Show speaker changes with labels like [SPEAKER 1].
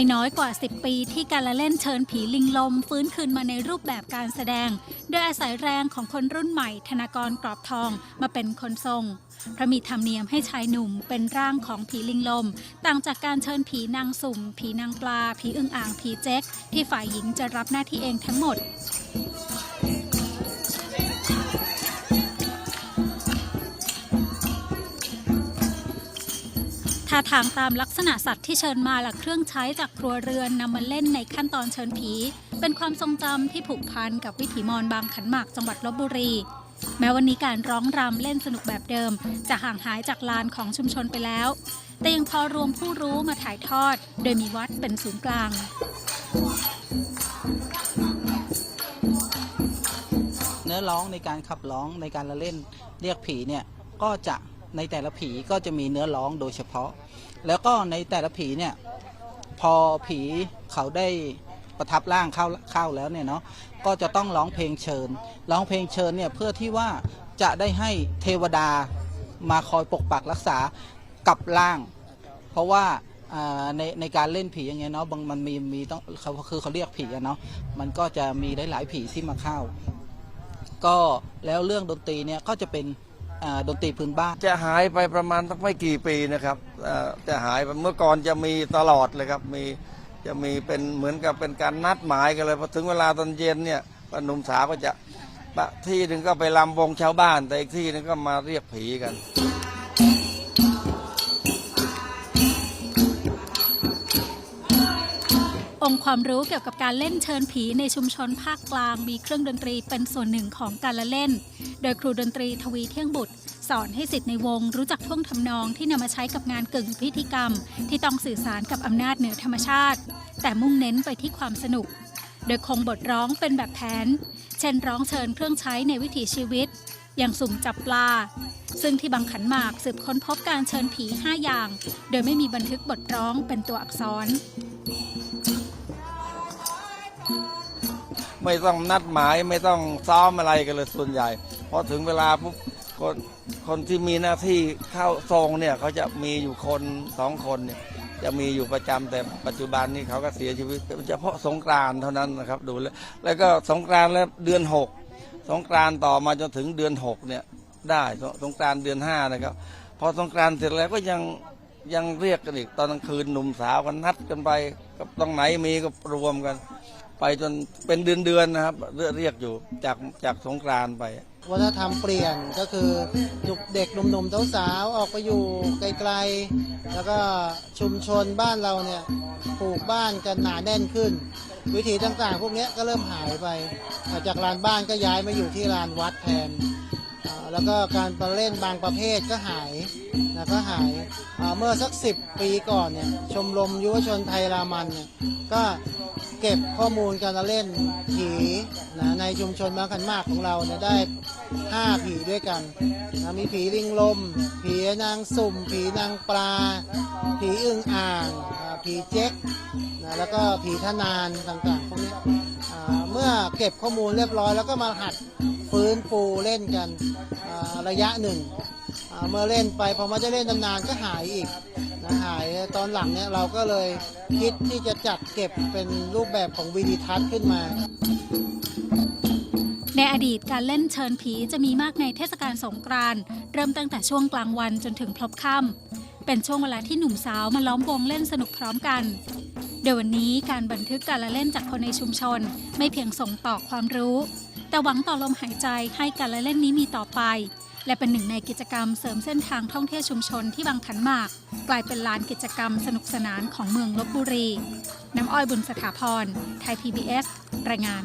[SPEAKER 1] ไม่น้อยกว่า 10 ปีที่การละเล่นเชิญผีลิงลม ฟื้นคืนมาในรูปแบบการแสดง โดยอาศัยแรงของคนรุ่นใหม่ ธนากรกรอบทองมาเป็นคนทรงเพราะมีธรรมเนียมให้ชายหนุ่มเป็นร่างของผีลิงลม ต่างจากการเชิญผีนางสุ่ม ผีนางปลา ผีอึ่งอ่างผีเจ๊กที่ฝ่ายหญิงจะรับหน้าที่เองทั้งหมด ท่าทางตามลักษณะสัตว์ที่เชิญมาและเครื่องใช้จากครัวเรือนนำมาเล่นในขั้นตอนเชิญผี เป็นความทรงจำที่ผูกพันกับวิถีมอญบางขันหมากจังหวัดลบบุรี แม้วันนี้การร้องรำเล่นสนุกแบบเดิม จะห่างหายจากลานของชุมชนไปแล้ว แต่ยังพอรวมผู้รู้มาถ่ายทอด โดยมีวัดเป็นศูนย์กลาง
[SPEAKER 2] เนื้อร้องในการขับร้องในการละเล่นเรียกผีเนี่ยก็จะ ในแต่ละผีก็จะมีเนื้อร้องโดยเฉพาะ แล้วก็ในแต่ละผีเนี่ยพอผีเขาได้ประทับร่างเข้าเข้าแล้วเนี่ยเนาะก็จะต้องร้องเพลงเชิญ ร้องเพลงเชิญเนี่ยเพื่อที่ว่าจะได้ให้เทวดามาคอยปกปักรักษากับร่าง เพราะว่าในในการเล่นผีอย่างเงี้ยเนาะบางมันมีมีต้องเขาคือเขาเรียกผีอะเนาะมันก็จะมีหลายๆผีที่มาเข้า ก็แล้วเรื่องดนตรีเนี่ยก็จะเป็น ดนตรีพื้นบ้าน
[SPEAKER 3] จะหายไปประมาณสักไม่กี่ปีนะครับจะหายไปเมื่อก่อนจะมีตลอดเลยครับมีจะมีเป็นเหมือนกับเป็นการนัดหมายกันเลยพอถึงเวลาตอนเย็นเนี่ยป้าหนุ่มสาวก็จะที่หนึ่งก็ไปลำวงชาวบ้าน แต่อีกที่หนึงก็มาเรียกผีกัน
[SPEAKER 1] องค์ความรู้เกี่ยวกับการเล่นเชิญผีในชุมชนภาคกลาง มีเครื่องดนตรีเป็นส่วนหนึ่งของการละเล่น โดยครูดนตรีทวีเที่ยงบุตร สอนให้สิทธิ์ในวงรู้จักท่วงทำนองที่นำมาใช้กับงานกึ่งพิธีกรรม ที่ต้องสื่อสารกับอำนาจเหนือธรรมชาติ แต่มุ่งเน้นไปที่ความสนุก โดยคงบทร้องเป็นแบบแผน เช่นร้องเชิญเครื่องใช้ในวิถีชีวิต อย่างสุ่มจับปลา ซึ่งที่บางขันหมากสืบค้นพบการเชิญผี 5 อย่าง โดยไม่มีบันทึกบทร้องเป็นตัวอักษร
[SPEAKER 3] ไม่ต้องนัดหมายไม่ต้องซ้อมอะไรกันเลยส่วนใหญ่พอถึงเวลาปุ๊บคนคนที่มีหน้าที่เข้าทรงเนี่ยเขาจะมีอยู่คนสองคนเนี่ยจะมีอยู่ประจำแต่ปัจจุบันนี้เขาก็เสียชีวิตเฉพาะสงกรานเท่านั้นนะครับดูแล้วแล้วก็สงกรานแล้วเดือนหกสงกรานต่อมาจนถึงเดือนหกเนี่ยได้สสงกรานเดือนห้านะครับ พอสงกรานเสร็จแล้วก็ยังยังเรียกกันอีกตอนกลางคืนหนุ่มสาวกันนัดกันไปกับตรงไหนมีก็รวมกัน ไปจนเป็นเดือนๆนนะครับเรียกเรียกอยู่จากจากสงกรานไป
[SPEAKER 4] วัฒนธรรมเปลี่ยนก็คือยุคเด็กหนุ่มๆสาวๆออกไปอยู่ไกลๆ แล้วก็ชุมชนบ้านเราเนี่ยปลูกบ้านกันหนาแน่นขึ้น วิถีต่างๆ พวกนี้ก็เริ่มหายไป จากลานบ้านก็ย้ายมาอยู่ที่ลานวัดแทนแล้วก็การประเล่นบางประเภทก็หายนะก็หายเมื่อสักสิบปีก่อนเนี่ยชมรมยุวชนไทยรามันเนี่ยก็ เก็บข้อมูลการเล่นผีนะในชุมชนบางขันมากของเราเนี่ยได้ห้าผีด้วยกันนะมีผีลิงลม ผีนางสุ่ม ผีนางปลา ผีอึ่งอ่างผีเจ๊กนะแล้วก็ผีทนานต่างๆพวกนี้เมื่อเก็บข้อมูลเรียบร้อยแล้วก็มาหัดฟื้นฟูเล่นกันระยะหนึ่งเมื่อเล่นไปพอมาจะเล่นนานๆก็หายอีก นะหายตอนหลังเนี่ยเราก็เลยคิดที่จะจัดเก็บเป็นรูปแบบของวีดิทัศน์ขึ้นมา
[SPEAKER 1] ในอดีตการเล่นเชิญผีจะมีมากในเทศกาลสงกรานต์เริ่มตั้งแต่ช่วงกลางวันจนถึงพลบค่ำเป็นช่วงเวลาที่หนุ่มสาวมาล้อมวงเล่นสนุกพร้อมกันโดยวันนี้การบันทึกการละเล่นจากคนในชุมชน ไม่เพียงส่งต่อความรู้ แต่หวังต่อลมหายใจให้การละเล่นนี้มีต่อไป และเป็นหนึ่งในกิจกรรมเสริมเส้นทางท่องเที่ยวชุมชนที่บางขันหมาก กลายเป็นลานกิจกรรมสนุกสนานของเมืองลบบุรี น้ำอ้อยบุญสถาพร ไทย PBS รายงาน